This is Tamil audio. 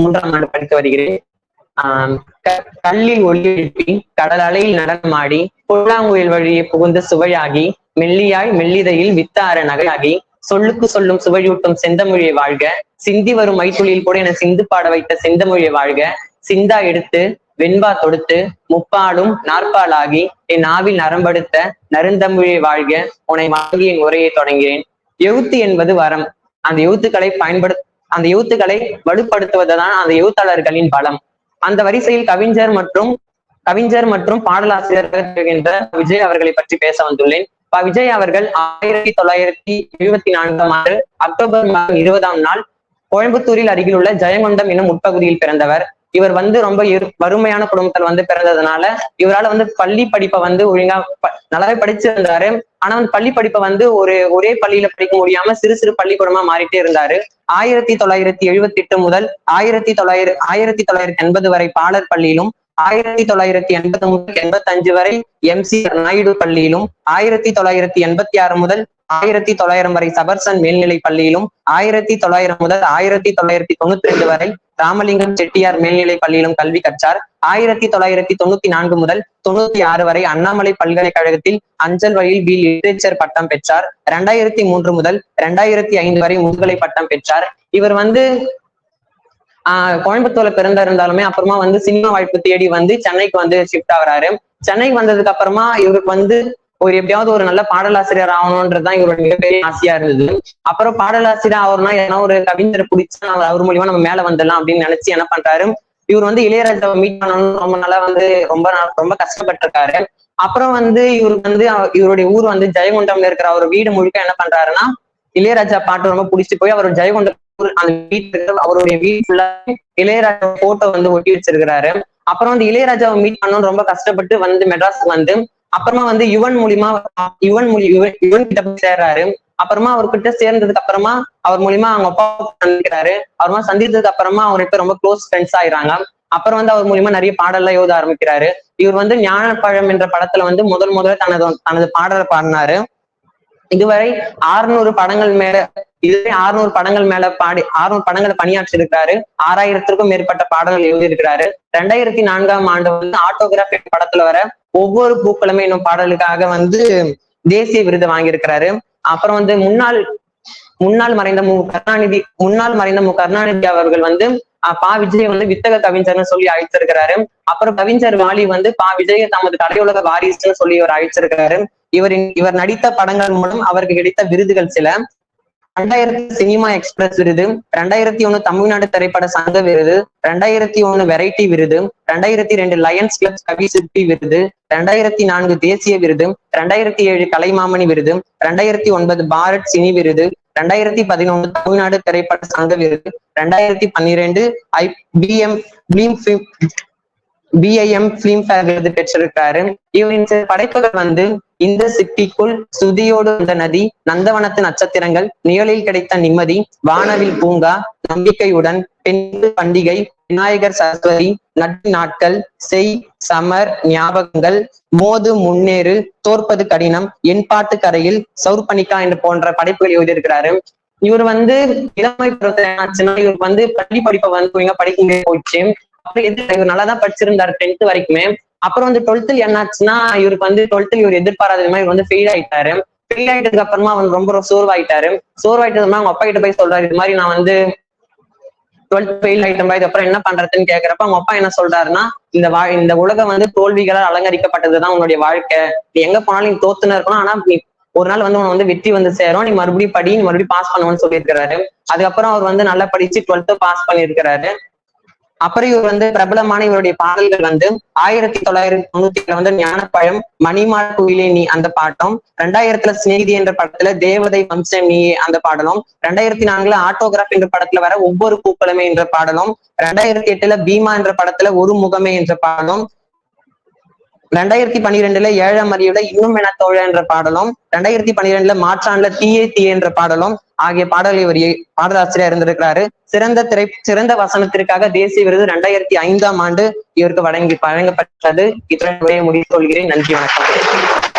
மூன்றாம் ஆண்டு படித்து வருகிறேன். ஆஹ் கல்லில் ஒளி எழுப்பி கடல் அலையில் நடனமாடி புல்லாங்குயில் வழியே புகுந்து சுவையாகி மெல்லியாய் மெல்லிதையில் வித்தார நகையாகி சொல்லுக்கு சொல்லும் சுவையூட்டும் செந்தமொழியை வாழ்க சிந்தி வரும் மைத்துளியில் கூட என சிந்து பாட வைத்த செந்தமொழியை வாழ்க சிந்தா எடுத்து வெண்பா தொடுத்து முப்பாலும் நாற்பாலாகி என் ஆவில் நரம்படுத்த நருந்தமிழை வாழ்க உனை வாங்கி என் உரையை தொடங்கிறேன் எழுத்து என்பது வரம். அந்த எழுத்துக்களை பயன்படுத்த அந்த எழுத்துக்களை வலுப்படுத்துவதுதான் அந்த எழுத்தாளர்களின் பலம். அந்த வரிசையில் கவிஞர் மற்றும் கவிஞர் மற்றும் பாடலாசிரியர்கள் விஜய் அவர்களை பற்றி பேச வந்துள்ளேன். ப. விஜய் அவர்கள் ஆயிரத்தி தொள்ளாயிரத்தி எழுபத்தி நான்காம் ஆண்டு அக்டோபர் மாதம் இருபதாம் நாள் கோயம்புத்தூரில் அருகிலுள்ள ஜெயங்கொண்டம் என்னும் உட்பகுதியில் பிறந்தவர். இவர் வந்து ரொம்ப வறுமையான குடும்பத்தில் வந்து பிறந்ததுனால இவரால வந்து பள்ளி படிப்பை வந்து ஒழுங்கா நல்லாவே படிச்சிருந்தாரு. ஆனா வந்து பள்ளி படிப்பை வந்து ஒரு ஒரே பள்ளியில படிக்க முடியாம சிறு சிறு பள்ளிக்கூடமா மாறிட்டே இருந்தாரு. ஆயிரத்தி தொள்ளாயிரத்தி எழுபத்தி எட்டு முதல் ஆயிரத்தி தொள்ளாயிரத்தி ஆயிரத்தி தொள்ளாயிரத்தி எண்பது வரை பாலர் பள்ளியிலும் ஆயிரத்தி தொள்ளாயிரத்தி எண்பது முதல் எண்பத்தி அஞ்சு வரை எம் சி நாயுடு பள்ளியிலும் ஆயிரத்தி தொள்ளாயிரத்தி எண்பத்தி ஆறு முதல் ஆயிரத்தி தொள்ளாயிரம் வரை சபர்சன் மேல்நிலை பள்ளியிலும் ஆயிரத்தி தொள்ளாயிரம் முதல் ஆயிரத்தி தொள்ளாயிரத்தி தொண்ணூத்தி ரெண்டு வரை ராமலிங்கம் செட்டியார் மேல்நிலை பள்ளியிலும் கல்வி கற்றார். ஆயிரத்தி தொள்ளாயிரத்தி தொண்ணூத்தி நான்கு முதல் தொண்ணூத்தி ஆறு வரை அண்ணாமலை பல்கலைக்கழகத்தில் அஞ்சல் வழியில் பி லிட்ரேச்சர் பட்டம் பெற்றார். இரண்டாயிரத்தி மூன்று முதல் இரண்டாயிரத்தி ஐந்து வரை முதுகலை பட்டம் பெற்றார். இவர் வந்து ஆஹ் கோயம்புத்தூர்ல பிறந்திருந்தாலுமே அப்புறமா வந்து சினிமா வாய்ப்பு தேடி வந்து சென்னைக்கு வந்து ஷிஃப்ட் ஆகுறாரு. சென்னைக்கு வந்ததுக்கு அப்புறமா இவருக்கு வந்து ஒரு எப்படியாவது ஒரு நல்ல பாடலாசிரியர் ஆகணும்ன்றதுதான் இவரோட மிகப்பெரிய ஆசையா இருந்தது. அப்புறம் பாடலாசிரியர் ஆகணும்னா ஏன்னா ஒரு கவிஞரை பிடிச்சா அவர் மூலியமா நம்ம மேல வந்துடலாம் அப்படின்னு நினைச்சு என்ன பண்றாரு? இவர் வந்து இளையராஜாவை மீட் பண்ணணும்னு ரொம்ப நாளா வந்து ரொம்ப ரொம்ப கஷ்டப்பட்டிருக்காரு. அப்புறம் வந்து இவருக்கு வந்து இவருடைய ஊர் வந்து ஜெயகுண்டம்ல இருக்கிற அவர் வீடு முழுக்க என்ன பண்றாருன்னா இளையராஜா பாட்டு ரொம்ப பிடிச்சி போய் அவர் ஜெயங்கொண்டம் அந்த வீட்டு அவருடைய வீட்டுல இளையராஜா போட்டோ வந்து ஒட்டி வச்சிருக்கிறாரு. அப்புறம் வந்து இளையராஜாவை மீட் பண்ணணும்னு ரொம்ப கஷ்டப்பட்டு வந்து மெட்ராஸ் வந்து அப்புறமா வந்து யுவன் மூலியமா யுவன் மூலி யுவன் யுவன் கிட்ட போய் சேர்றாரு. அப்புறமா அவர்கிட்ட சேர்ந்ததுக்கு அப்புறமா அவர் மூலியமா அவங்க அப்பா சந்திக்கிறாரு அப்புறமா சந்தித்ததுக்கு அப்புறமா அவங்க ரெண்டு ரொம்ப க்ளோஸ் ஃப்ரெண்ட்ஸ் ஆயிறாங்க. அப்புறம் வந்து அவர் மூலியமா நிறைய பாடல்லாம் எழுத ஆரம்பிக்கிறாரு. இவர் வந்து ஞானப்பழம் என்ற படத்துல வந்து முதல் முதல்ல தனது தனது பாடலை பாடினாரு. இதுவரை ஆறுநூறு படங்கள் மேல இதுவே ஆறுநூறு படங்கள் மேல பாடி ஆறுநூறு படங்களை பணியாற்றி இருக்காரு ஆறாயிரத்திற்கும் மேற்பட்ட பாடல்கள் எழுதியிருக்கிறாரு. ரெண்டாயிரத்தி நான்காம் ஆண்டு வந்து ஆட்டோகிராஃபி படத்துல வர ஒவ்வொரு பூக்களுமே என்னும் பாடலுக்காக வந்து தேசிய விருது வாங்கியிருக்கிறாரு. அப்புறம் வந்து முன்னாள் முன்னாள் மறைந்த மு கருணாநிதி முன்னாள் மறைந்த மு கருணாநிதி அவர்கள் வந்து பா விஜய் வந்து வித்தக கவிஞர்னு சொல்லி அழைச்சிருக்கிறாரு அப்புறம் கவிஞர் வாலி வந்து பா விஜய தமது கலையுலக வாரிசுன்னு சொல்லி இவர் அழைச்சிருக்கிறாரு இவரின் இவர் நடித்த படங்கள் மூலம் அவருக்கு கிடைத்த விருதுகள் சில. ரெண்டாயிரத்தி சினிமா எக்ஸ்பிரஸ் விருது ரெண்டாயிரத்தி ஒண்ணு தமிழ்நாடு திரைப்பட சங்க விருது ரெண்டாயிரத்தி ஒண்ணு வெரைட்டி விருது ரெண்டாயிரத்தி ரெண்டு லயன்ஸ் கிளப் கவி சிற்பி விருது ரெண்டாயிரத்தி நான்கு தேசிய விருது ரெண்டாயிரத்தி ஏழு கலைமாமணி விருது ரெண்டாயிரத்தி ஒன்பது பாரத் சினி விருது ரெண்டாயிரத்தி பதினொன்று தமிழ்நாடு திரைப்பட சங்க விருது ரெண்டாயிரத்தி பன்னிரெண்டு ஐ பி பிஎம் பிஐஎம் பிலிம் ஃபேர் விருது பெற்றிருக்காரு. இவரின் சில படைப்புகள் வந்து இந்த சிட்டிக்குள் சுதியோடு வந்த நதி நந்தவனத்து நட்சத்திரங்கள் நிழலில் கிடைத்த நிம்மதி வானவில் பூங்கா நம்பிக்கையுடன் பெண் பண்டிகை விநாயகர் சரஸ்வதி நட்பு நாட்கள் செய் சமர் ஞாபகங்கள் மோது முன்னேறு தோற்பது கடினம் என் பாட்டு கரையில் சௌர்பணிக்கா என்று போன்ற படைப்புகள் எழுதியிருக்கிறாரு. இவர் வந்து இளமை பருவத்துல இவர் வந்து பள்ளி படிப்பை வந்து படிக்க போயிடுச்சு அப்புறம் எது இவர் நல்லா தான் படிச்சிருந்தாரு டென்த் வரைக்குமே. அப்புறம் வந்து டுவெல்த்தில் என்னாச்சுன்னா இவருக்கு வந்து டுவெல்த்தில் இவர் எதிர்பாராத மாதிரி இவர் வந்து ஃபெயில் ஆயிட்டாரு. ஃபெயில் ஆயிட்டதுக்கு அப்புறமா அவர் ரொம்ப சோர்வாயிட்டாரு. சோர்வாயிட்டதுமா அவங்க அப்பா கிட்ட போய் சொல்றாரு இது மாதிரி நான் வந்து டுவெல்த் ஃபெயில் ஆயிட்டேன் இதுக்கப்புறம் என்ன பண்றதுன்னு கேக்குறப்ப அவங்க அப்பா என்ன சொல்றாருன்னா இந்த வா இந்த உலகம் வந்து தோல்விகளால் அலங்கரிக்கப்பட்டதுதான் உன்னுடைய வாழ்க்கை. நீ எங்க போனாலும் நீ தோத்துன்னு இருக்கணும். ஆனா நீ ஒரு நாள் வந்து உனக்கு வந்து வெற்றி வந்து சேரும். நீ மறுபடியும் படி நீ மறுபடியும் பாஸ் பண்ணுவோம்னு சொல்லியிருக்கிறாரு. அதுக்கப்புறம் அவர் வந்து நல்லா படிச்சு டுவெல்த்து பாஸ் பண்ணியிருக்கிறாரு. அப்புறம் இவர் வந்து பிரபலமான இவருடைய பாடல்கள் வந்து ஆயிரத்தி தொள்ளாயிரத்தி தொண்ணூத்தி ஏழுல வந்து ஞானப்பழம் மணிமால் குயிலே நீ அந்த பாட்டம் ரெண்டாயிரத்துல சிநேகிதி என்ற படத்துல தேவதை வம்சம் நீ அந்த பாடலும் ரெண்டாயிரத்தி நான்குல ஆட்டோகிராஃப் என்ற படத்துல வர ஒவ்வொரு பூக்களுமே என்ற பாடலும் ரெண்டாயிரத்தி எட்டுல பீமா என்ற படத்துல ஒரு முகமே என்ற பாடலும் ரெண்டாயிரத்தி பன்னிரெண்டுல ஏழாம் அறியோட இன்னும் என தோழ என்ற பாடலும் ரெண்டாயிரத்தி பன்னிரெண்டுல மாற்றாண்டுல தீயே தீயே என்ற பாடலும் ஆகிய பாடல்கள் இவர் பாடலாசிரியர் இருந்திருக்கிறாரு. சிறந்த திரை சிறந்த வசனத்திற்காக தேசிய விருது ரெண்டாயிரத்தி ஐந்தாம் ஆண்டு இவருக்கு வழங்கி வழங்கப்பட்டது. இத்துடன் உரையை முடித்துக் கொள்கிறேன். நன்றி வணக்கம்.